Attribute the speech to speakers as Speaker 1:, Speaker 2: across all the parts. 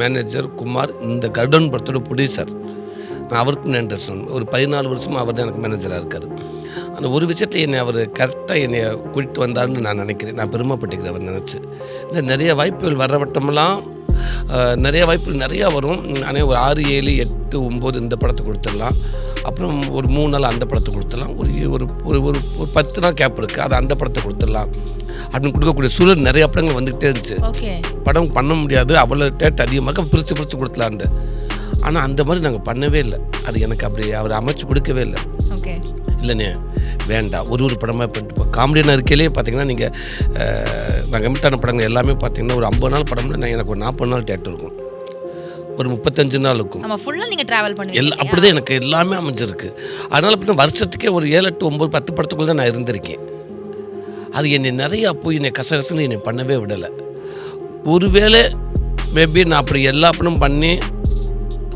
Speaker 1: Manager Kumar இந்த கருடன் படத்தோட producer நான் அவருக்கும் நன்றி சொல்லணும். ஒரு பதினாலு வருஷமாக அவர் தான் எனக்கு மேனேஜராக இருக்கார். அந்த ஒரு விஷயத்தில் என்னை அவர் கரெக்டாக என்னை கூட்டிட்டு வந்தாருன்னு நான் நினைக்கிறேன். நான் பெருமைப்பட்டுக்கிறேன் அவர் நினச்சி. இந்த நிறைய வாய்ப்புகள் வர்ற நிறைய வாய்ப்புகள் நிறையா வரும். ஆனால் ஒரு ஆறு ஏழு எட்டு ஒம்பது இந்த படத்தை கொடுத்துடலாம். அப்புறம் ஒரு மூணு நாள் அந்த படத்தை கொடுத்துடலாம். ஒரு ஒரு ஒரு ஒரு ஒரு பத்து நாள் கேப் இருக்குது அது அந்த படத்தை கொடுத்துடலாம். அப்படின்னு கொடுக்கக்கூடிய சூழல் நிறைய படங்கள் வந்துக்கிட்டே இருந்துச்சு. படம் பண்ண முடியாது அவ்வளோ டேட் அதிகமாக பிரித்து பிரித்து கொடுக்கலான்ட்டு ஆனால் அந்த மாதிரி நாங்கள் பண்ணவே இல்லை. அது எனக்கு அப்படி அவர் அமைச்சு கொடுக்கவே இல்லை. இல்லைண்ணே வேண்டாம் ஒரு ஒரு படமாக பண்ணிட்டு காமெடியான இருக்கையிலே பார்த்தீங்கன்னா நீங்கள் நான் கமிட்டான படங்கள் எல்லாமே பார்த்தீங்கன்னா ஒரு ஐம்பது நாள் படம்னா நான் எனக்கு ஒரு நாற்பது நாள் தேட்டர் இருக்கும். ஒரு முப்பத்தஞ்சு நாள் இருக்கும்.
Speaker 2: நம்ம ஃபுல்லா நீங்க டிராவல்
Speaker 1: எல்லாம் அப்படி தான் எனக்கு எல்லாமே அமைஞ்சிருக்கு. அதனால் பார்த்தீங்கன்னா வருஷத்துக்கே ஒரு ஏழு எட்டு ஒம்பது பத்து படத்துக்குள்ள தான் நான் இருந்திருக்கேன். அது என்னை நிறையா போய் என்னை கசகசன்னு என்னை பண்ணவே விடலை. ஒருவேளை மேபி நான் அப்படி எல்லா படமும் பண்ணி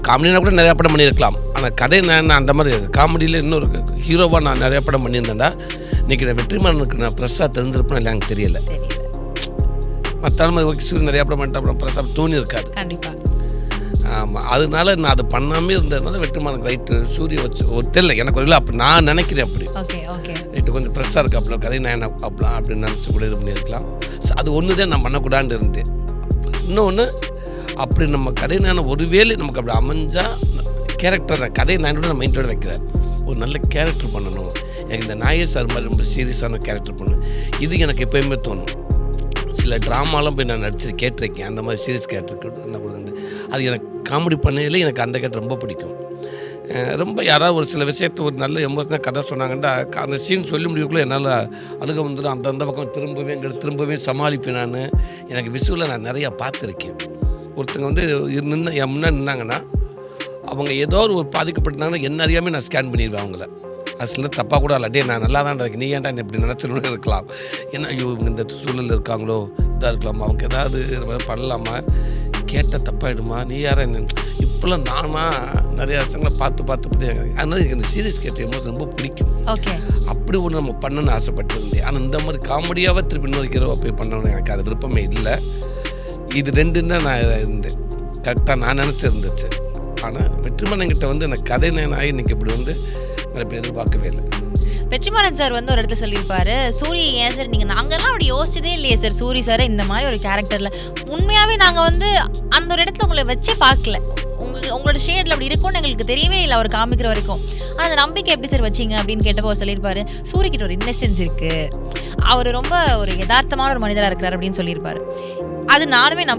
Speaker 1: காமெடினா கூட நிறையா படம் பண்ணியிருக்கலாம். ஆனால் கதை நான் அந்த மாதிரி காமெடியில் இன்னொரு ஹீரோவாக நான் நிறையா படம் பண்ணியிருந்தேன்டா. இன்றைக்கி நான் வெற்றிமாறனுக்கு நான் ப்ரெஸ்ஸாக தெரிஞ்சிருப்பேன் இல்லை எனக்கு தெரியல. மற்ற மாதிரி ஓகே நிறையா படம் பண்ணிட்டு அப்புறம் ப்ரெஸ்ஸாக தோணி இருக்காது.
Speaker 2: கண்டிப்பா.
Speaker 1: ஆமாம் அதனால நான் அது பண்ணாமே இருந்ததுனால வெற்றிமாறன் ரைட்டு சூரிய வச்சு ஒரு தெரியல எனக்கு ஒரு இல்லை அப்படி நான் நினைக்கிறேன் அப்படி. ரைட்டு கொஞ்சம் ப்ரெஸ்ஸாக இருக்கு அப்படி கதை நான் என்ன பார்க்கலாம் அப்படின்னு நினச்சி கூட இது பண்ணியிருக்கலாம். அது ஒன்று தான் நான் பண்ணக்கூடாதுன்னு இருந்தேன். இன்னொன்று அப்படி நம்ம கதை நான் ஒருவேளை நமக்கு அப்படி அமைஞ்சா கேரக்டர் தான் கதை நான் நம்ம மைண்டோட வைக்கிறேன். ஒரு நல்ல கேரக்டர் பண்ணணும். எனக்கு இந்த நாயர் சார் மாதிரி ரொம்ப சீரியஸான கேரக்டர் பண்ணணும் இது எனக்கு எப்போயுமே தோணும். சில ட்ராமாலாம் போய் நான் நடிச்சு கேட்டிருக்கேன். அந்த மாதிரி சீரியஸ் கேரக்டர் என்ன கொடுக்குறது அது எனக்கு காமெடி பண்ணையில் எனக்கு அந்த கேரக்டர் ரொம்ப பிடிக்கும். ரொம்ப யாராவது ஒரு சில விஷயத்தை ஒரு நல்ல எமோஷனாக கதை சொன்னாங்கன்னா அந்த சீன் சொல்லி முடியக்குள்ளே என்னால் அழுக வந்துடும் அந்த அந்த பக்கம் திரும்பவே எங்களை திரும்பவே சமாளிப்பேன் நான். எனக்கு விஷுவில் நான் நிறையா பார்த்துருக்கேன். ஒருத்தங்க வந்து இரு- நின்று என் முன்னாடி நின்னாங்கன்னா அவங்க ஏதோ ஒரு பாதிக்கப்பட்டிருந்தாங்கன்னா என்ன அறியாமல் நான் ஸ்கேன் பண்ணிடுவேன் அவங்கள. சில தப்பாக கூட இல்லை. டே நான் நல்லா தான் இருக்கேன். நீ ஏன்டா இப்படி நினச்சிடணும்னு இருக்கலாம். ஏன்னா ஐயோ இவங்க இந்த சூழலில் இருக்காங்களோ? இதாக இருக்கலாமா? அவங்க ஏதாவது பண்ணலாமா? கேட்டால் தப்பாயிடுமா? நீ யாரா என்ன? இப்போல்லாம் நானா நிறைய விஷயங்களை பார்த்து பார்த்து பார்த்து அதனால எனக்கு இந்த சீரியஸ் கேட்ட எமோஷன் ரொம்ப பிடிக்கும்.
Speaker 2: ஓகே
Speaker 1: அப்படி ஒன்று நம்ம பண்ணணும்னு ஆசைப்பட்டிருந்தேன் ஆனால் இந்த மாதிரி காமெடியாகவே திருப்பி இன்னொரு ஹீரோவாக போய் பண்ணணும்னு எனக்கு அது விருப்பமே இல்லை. இது ரெண்டு தான் நான் இருந்தேன் கரெக்டாக நான் நினச்சிருந்துச்சு. ஆனால் வெற்றிமாறன்கிட்ட வந்து எனக்கு கதை நேனாகி இன்னைக்கு இப்படி வந்து நிறைய பேர் எதிர்பார்க்கவே இல்லை.
Speaker 2: வெற்றிமாறன் சார் வந்து ஒரு இடத்துல சொல்லியிருப்பாரு சூரிய ஏன் சார் நீங்கள் நாங்கள்லாம் அப்படி யோசிச்சதே இல்லையே சார் சூரி சார் இந்த மாதிரி ஒரு கேரக்டரில் உண்மையாகவே நாங்கள் வந்து அந்த ஒரு இடத்துல உங்களை வச்சே பார்க்கல. உங்கள் உங்களோட ஷேடில் அப்படி இருக்கும்னு எங்களுக்கு தெரியவே இல்லை அவர் காமிக்கிற வரைக்கும். ஆனால் அந்த நம்பிக்கை எப்படி சார் வச்சீங்க? அப்படின்னு கேட்டப்போ அவர் சொல்லியிருப்பாரு சூரியக்கிட்ட ஒரு இன்னசென்ஸ் இருக்குது அவர் ரொம்ப ஒரு யதார்த்தமான ஒரு மனிதராக இருக்கிறார் அப்படின்னு சொல்லியிருப்பாரு. அது நானுமே நம்ப